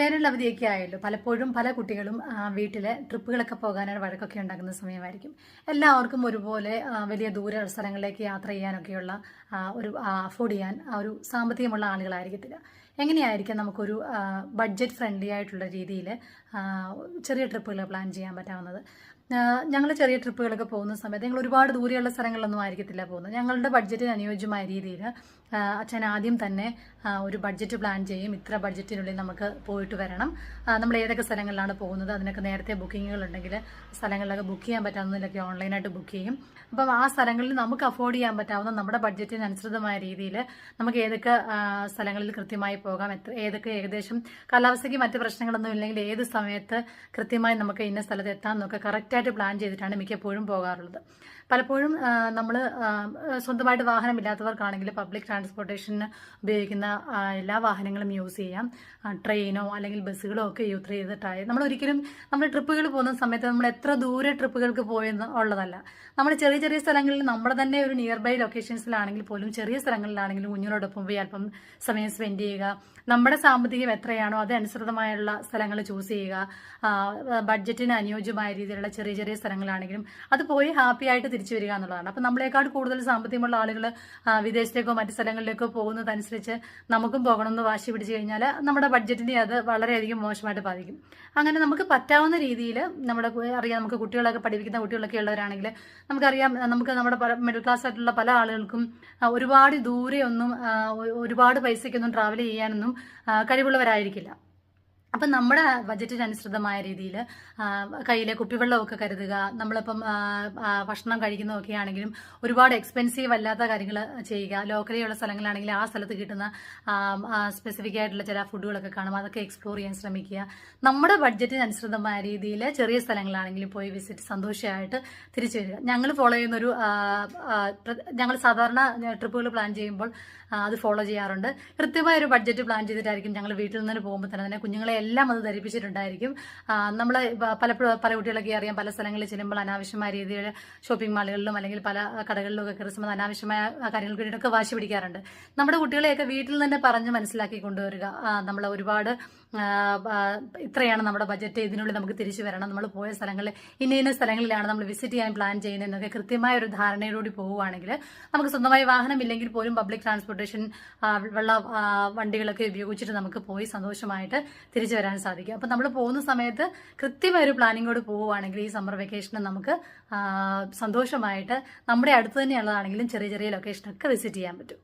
വേനൽ അവധിയൊക്കെ ആയല്ലോ. പലപ്പോഴും പല കുട്ടികളും വീട്ടിലെ ട്രിപ്പുകളൊക്കെ പോകാനാണ് വഴക്കൊക്കെ ഉണ്ടാക്കുന്ന സമയമായിരിക്കും. എല്ലാവർക്കും ഒരുപോലെ വലിയ ദൂര സ്ഥലങ്ങളിലേക്ക് യാത്ര ചെയ്യാനൊക്കെയുള്ള ഒരു അഫോർഡ് ചെയ്യാൻ ഒരു സാമ്പത്തികമുള്ള ആളുകളായിരിക്കത്തില്ല. എങ്ങനെയായിരിക്കും നമുക്കൊരു ബഡ്ജറ്റ് ഫ്രണ്ട്ലി ആയിട്ടുള്ള രീതിയിൽ ചെറിയ ട്രിപ്പുകൾ പ്ലാൻ ചെയ്യാൻ പറ്റാവുന്നത്? ഞങ്ങൾ ചെറിയ ട്രിപ്പുകളൊക്കെ പോകുന്ന സമയത്ത് ഞങ്ങൾ ഒരുപാട് ദൂരെയുള്ള സ്ഥലങ്ങളിലൊന്നും ആയിരിക്കത്തില്ല പോകുന്നത്. ഞങ്ങളുടെ ബഡ്ജറ്റിന് അനുയോജ്യമായ രീതിയിൽ അച്ഛൻ ആദ്യം തന്നെ ഒരു ബഡ്ജറ്റ് പ്ലാൻ ചെയ്യും. ഇത്ര ബഡ്ജറ്റിനുള്ളിൽ നമുക്ക് പോയിട്ട് വരണം. നമ്മൾ ഏതൊക്കെ സ്ഥലങ്ങളിലാണ് പോകുന്നത് അതിനൊക്കെ നേരത്തെ ബുക്കിങ്ങുകൾ ഉണ്ടെങ്കിൽ സ്ഥലങ്ങളിലൊക്കെ ബുക്ക് ചെയ്യാൻ പറ്റാവുന്നതിലൊക്കെ ഓൺലൈനായിട്ട് ബുക്ക് ചെയ്യും. അപ്പം ആ സ്ഥലങ്ങളിൽ നമുക്ക് അഫോർഡ് ചെയ്യാൻ പറ്റാവുന്ന നമ്മുടെ ബഡ്ജറ്റിന് അനുസൃതമായ രീതിയിൽ നമുക്ക് ഏതൊക്കെ സ്ഥലങ്ങളിൽ കൃത്യമായി പോകാം. എത്ര ഏതൊക്കെ ഏകദേശം കാലാവസ്ഥയ്ക്ക് മറ്റ് പ്രശ്നങ്ങളൊന്നും ഇല്ലെങ്കിൽ ഏത് സമയത്ത് കൃത്യമായി നമുക്ക് ഇന്ന സ്ഥലത്ത് എത്താമെന്നൊക്കെ കറക്റ്റായിട്ട് പ്ലാൻ ചെയ്തിട്ടാണ് മിക്കപ്പോഴും പോകാറുള്ളത്. പലപ്പോഴും നമ്മൾ സ്വന്തമായിട്ട് വാഹനം ഇല്ലാത്തവർക്കാണെങ്കിൽ പബ്ലിക് ട്രാൻസ്പോർട്ടേഷന് ഉപയോഗിക്കുന്ന എല്ലാ വാഹനങ്ങളും യൂസ് ചെയ്യാം. ട്രെയിനോ അല്ലെങ്കിൽ ബസ്സുകളോ ഒക്കെ യൂസ് ചെയ്തിട്ടായി. നമ്മൾ ഒരിക്കലും നമ്മൾ ട്രിപ്പുകൾ പോകുന്ന സമയത്ത് നമ്മൾ എത്ര ദൂരെ ട്രിപ്പുകൾക്ക് പോയെന്ന് ഉള്ളതല്ല. നമ്മൾ ചെറിയ ചെറിയ സ്ഥലങ്ങളിൽ നമ്മുടെ തന്നെ ഒരു നിയർ ബൈ ലൊക്കേഷൻസിലാണെങ്കിൽ പോലും ചെറിയ സ്ഥലങ്ങളിലാണെങ്കിലും കുഞ്ഞിനോടൊപ്പം പോയി അല്പം സമയം സ്പെൻഡ് ചെയ്യുക നമ്മുടെ സാമ്പത്തികം എത്രയാണോ അതനുസൃതമായുള്ള സ്ഥലങ്ങൾ ചൂസ് ചെയ്യുക ബഡ്ജറ്റിന് അനുയോജ്യമായ രീതിയിലുള്ള ചെറിയ ചെറിയ സ്ഥലങ്ങളാണെങ്കിലും അത് പോയി ഹാപ്പി ആയിട്ട് തിരിച്ചു വരിക എന്നുള്ളതാണ്. അപ്പം നമ്മളെക്കാൾ കൂടുതൽ സാമ്പത്തികമുള്ള ആളുകൾ വിദേശത്തേക്കോ മറ്റു സ്ഥലങ്ങളിലേക്കോ പോകുന്നതനുസരിച്ച് നമുക്കും പോകണമെന്ന് വാശി പിടിച്ചു കഴിഞ്ഞാൽ നമ്മുടെ ബഡ്ജറ്റിനെ അത് വളരെയധികം മോശമായിട്ട് ബാധിക്കും. അങ്ങനെ നമുക്ക് പറ്റാവുന്ന രീതിയിൽ നമ്മുടെ അറിയാം നമുക്ക് കുട്ടികളൊക്കെ പഠിപ്പിക്കുന്ന കുട്ടികളൊക്കെ ഉള്ളവരാണെങ്കിൽ നമുക്കറിയാം നമുക്ക് നമ്മുടെ മിഡിൽ ക്ലാസ് ആയിട്ടുള്ള പല ആളുകൾക്കും ഒരുപാട് ദൂരെ ഒന്നും ആ, ഒ- ഒരുപാട് പൈസയ്ക്കൊന്നും ട്രാവൽ ചെയ്യാനൊന്നും കഴിവുള്ളവരായിരിക്കില്ല. അപ്പം നമ്മുടെ ബജറ്റിന് അനുസൃതമായ രീതിയിൽ കയ്യിലെ കുപ്പിവെള്ളമൊക്കെ കരുതുക നമ്മളിപ്പം ഭക്ഷണം കഴിക്കുന്നതൊക്കെ ആണെങ്കിലും ഒരുപാട് എക്സ്പെൻസീവ് അല്ലാത്ത കാര്യങ്ങൾ ചെയ്യുക. ലോക്കലിയുള്ള സ്ഥലങ്ങളാണെങ്കിൽ ആ സ്ഥലത്ത് കിട്ടുന്ന സ്പെസിഫിക് ആയിട്ടുള്ള ചില ഫുഡുകളൊക്കെ കാണും. അതൊക്കെ എക്സ്പ്ലോർ ചെയ്യാൻ ശ്രമിക്കുക. നമ്മുടെ ബഡ്ജറ്റിന് അനുസൃതമായ രീതിയിൽ ചെറിയ സ്ഥലങ്ങളാണെങ്കിലും പോയി വിസിറ്റ് സന്തോഷമായിട്ട് തിരിച്ചു വരിക. ഞങ്ങൾ ഫോളോ ചെയ്യുന്നൊരു ഞങ്ങൾ സാധാരണ ട്രിപ്പുകൾ പ്ലാൻ ചെയ്യുമ്പോൾ അത് ഫോളോ ചെയ്യാറുണ്ട്. കൃത്യമായ ഒരു ബഡ്ജറ്റ് പ്ലാൻ ചെയ്തിട്ടായിരിക്കും ഞങ്ങൾ വീട്ടിൽ നിന്ന് പോകുമ്പോൾ തന്നെ തന്നെ കുഞ്ഞുങ്ങളെ എല്ലാം അത് ധരിപ്പിച്ചിട്ടുണ്ടായിരിക്കും. നമ്മൾ പലപ്പോഴും പല കുട്ടികളൊക്കെ അറിയാം പല സ്ഥലങ്ങളിൽ ചെല്ലുമ്പോൾ അനാവശ്യമായ രീതിയിൽ ഷോപ്പിംഗ് മാളുകളിലും അല്ലെങ്കിൽ പല കടകളിലും ഒക്കെ കയറി സമയത്ത് അനാവശ്യമായ കാര്യങ്ങൾക്ക് വേണ്ടിയിട്ടൊക്കെ വാശി പിടിക്കാറുണ്ട്. നമ്മുടെ കുട്ടികളെയൊക്കെ വീട്ടിൽ തന്നെ പറഞ്ഞ് മനസ്സിലാക്കി കൊണ്ടുവരിക. നമ്മൾ ഒരുപാട് ഇത്രയാണ് നമ്മുടെ ബജറ്റ് ഇതിനുള്ളിൽ നമുക്ക് തിരിച്ചു വരണം. നമ്മൾ പോയ സ്ഥലങ്ങളിൽ ഇന്ന ഇന്ന സ്ഥലങ്ങളിലാണ് നമ്മൾ വിസിറ്റ് ചെയ്യാൻ പ്ലാൻ ചെയ്യുന്നതെന്നൊക്കെ കൃത്യമായ ഒരു ധാരണയോടുകൂടി പോവുകയാണെങ്കിൽ നമുക്ക് സ്വന്തമായി വാഹനം ഇല്ലെങ്കിൽ പോലും പബ്ലിക് ട്രാൻസ്പോർട്ടേഷൻ ഉള്ള വണ്ടികളൊക്കെ ഉപയോഗിച്ചിട്ട് നമുക്ക് പോയി സന്തോഷമായിട്ട് തിരിച്ചു വരാൻ സാധിക്കും. അപ്പം നമ്മൾ പോകുന്ന സമയത്ത് കൃത്യമായ ഒരു പ്ലാനിങ്ങോട് പോവുകയാണെങ്കിൽ ഈ സമ്മർ വെക്കേഷന് നമുക്ക് സന്തോഷമായിട്ട് നമ്മുടെ അടുത്ത് തന്നെയുള്ളതാണെങ്കിലും ചെറിയ ചെറിയ ലൊക്കേഷനൊക്കെ വിസിറ്റ് ചെയ്യാൻ പറ്റും.